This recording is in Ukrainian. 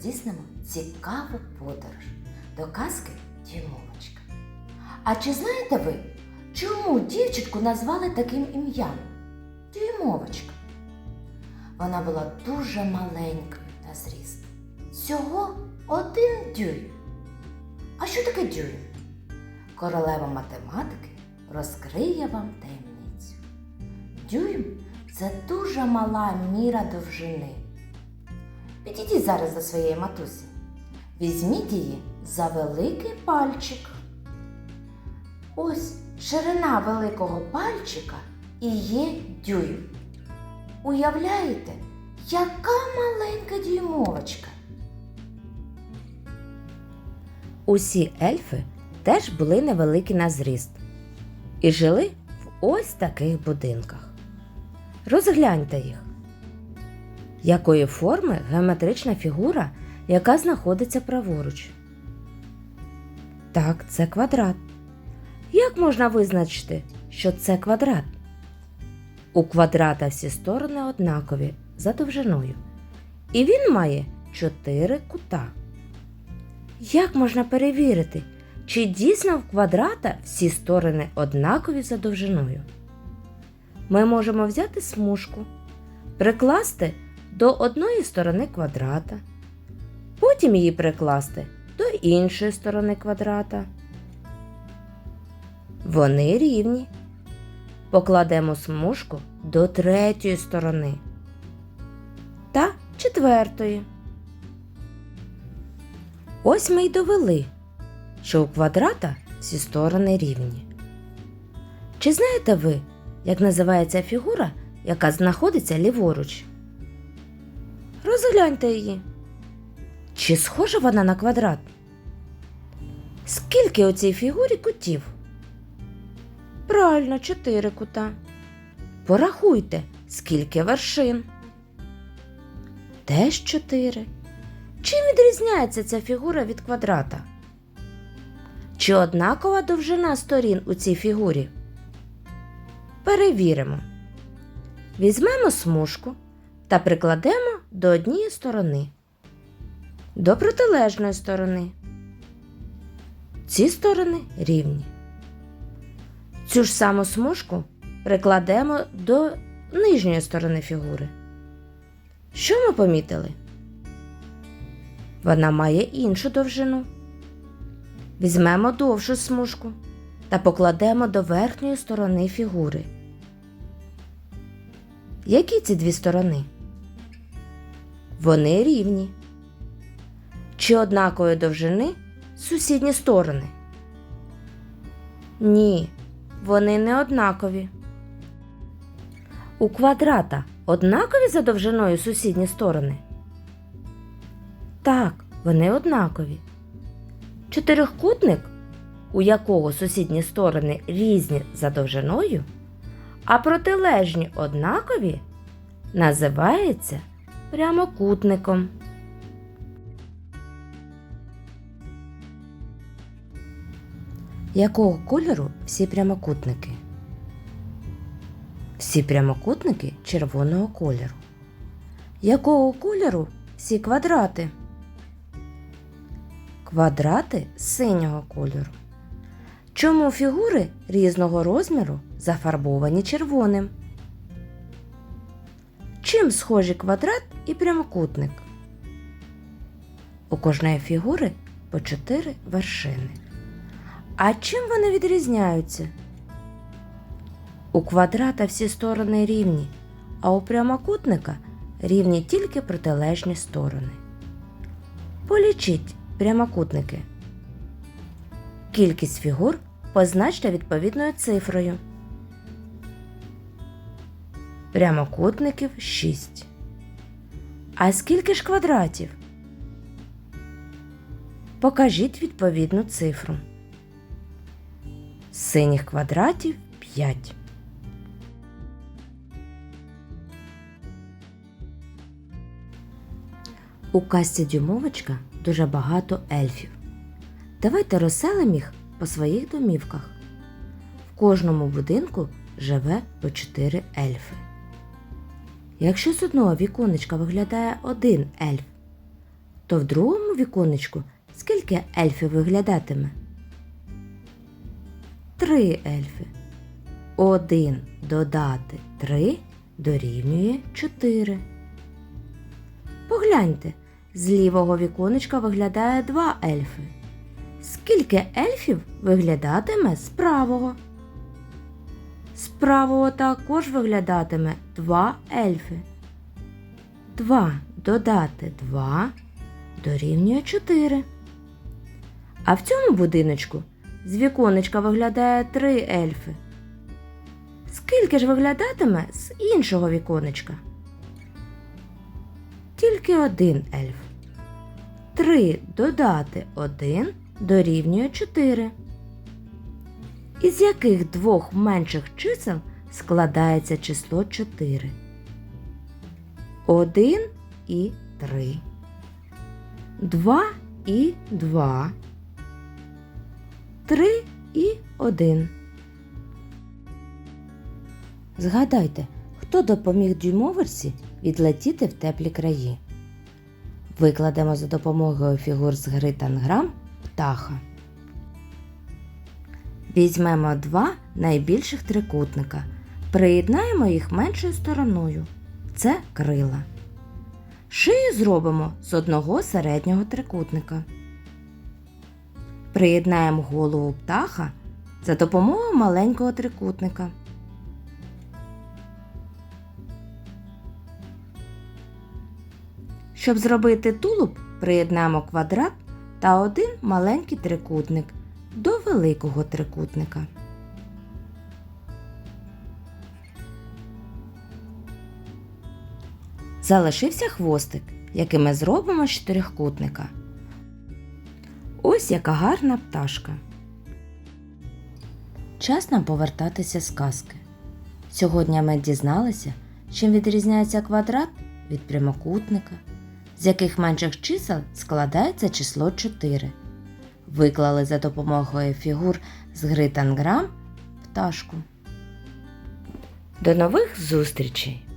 здійснимо цікаву подорож до казки Дюймовочка. А чи знаєте ви, чому дівчинку назвали таким ім'ям? Дюймовочка. Вона була дуже маленькою на зріст. Всього один дюйм. А що таке дюйм? Королева математики розкриє вам таємницю. Дюйм це дуже мала міра довжини. Підійдіть зараз до своєї матусі. Візьміть її за великий пальчик. Ось ширина великого пальчика і є дюйм. Уявляєте, яка маленька дюймовочка? Усі ельфи теж були невеликі на зріст і жили в ось таких будинках. Розгляньте їх. Якої форми геометрична фігура, яка знаходиться праворуч? Так, це квадрат. Як можна визначити, що це квадрат? У квадрата всі сторони однакові за довжиною. І він має чотири кута. Як можна перевірити, чи дійсно в квадрата всі сторони однакові за довжиною? Ми можемо взяти смужку, прикласти до одної сторони квадрата, потім її прикласти до іншої сторони квадрата. Вони рівні. Покладемо смужку до третьої сторони та четвертої. Ось ми й довели, що у квадрата всі сторони рівні. Чи знаєте ви, як називається фігура, яка знаходиться ліворуч? Розгляньте її. Чи схожа вона на квадрат? Скільки у цій фігурі кутів? Правильно, чотири кута. Порахуйте, скільки вершин. Теж чотири. Чим відрізняється ця фігура від квадрата? Чи однакова довжина сторін у цій фігурі? Перевіримо. Візьмемо смужку та прикладемо до однієї сторони, до протилежної сторони. Ці сторони рівні. Цю ж саму смужку прикладемо до нижньої сторони фігури. Що ми помітили? Вона має іншу довжину. Візьмемо довшу смужку та покладемо до верхньої сторони фігури. Які ці дві сторони? Вони рівні. Чи однакової довжини сусідні сторони? Ні, вони не однакові. У квадрата однакові за довжиною сусідні сторони? Так, вони однакові. Чотирьохкутник, у якого сусідні сторони різні за довжиною, а протилежні однакові, називається прямокутником. Якого кольору всі прямокутники? Всі прямокутники червоного кольору. Якого кольору всі квадрати? Квадрати синього кольору. Чому фігури різного розміру зафарбовані червоним? Чим схожі квадрат і прямокутник? У кожної фігури по чотири вершини. А чим вони відрізняються? У квадрата всі сторони рівні, а у прямокутника рівні тільки протилежні сторони. Полічіть прямокутники. Кількість фігур позначте відповідною цифрою. Прямокутників 6. А скільки ж квадратів? Покажіть відповідну цифру. Синіх квадратів 5. У касті Дюмовочка дуже багато ельфів. Давайте розселимо їх по своїх домівках. В кожному будинку живе по 4 ельфи. Якщо з одного віконечка виглядає один ельф, то в другому віконечку скільки ельфів виглядатиме? Три ельфи. Один додати три дорівнює чотири. Погляньте, з лівого віконечка виглядає два ельфи. Скільки ельфів виглядатиме з правого? З правого також виглядатиме два ельфи. Два додати два дорівнює чотири. А в цьому будиночку з віконечка виглядає три ельфи. Скільки ж виглядатиме з іншого віконечка? Тільки один ельф. Три додати один дорівнює чотири. Із яких двох менших чисел складається число 4? 1 і 3. 2 і 2. 3 і 1. Згадайте, хто допоміг дюймоверсі відлетіти в теплі краї. Викладемо за допомогою фігур з гри танграм птаха. Візьмемо два найбільших трикутника. Приєднаємо їх меншою стороною. Це крила. Шию зробимо з одного середнього трикутника. Приєднаємо голову птаха за допомогою маленького трикутника. Щоб зробити тулуб, приєднаємо квадрат та один маленький трикутник до великого трикутника. Залишився хвостик, який ми зробимо з чотирьохкутника. Ось яка гарна пташка. Час нам повертатися з казки. Сьогодні ми дізналися, чим відрізняється квадрат від прямокутника, з яких менших чисел складається число 4. Виклали за допомогою фігур з гри танграм пташку. До нових зустрічей!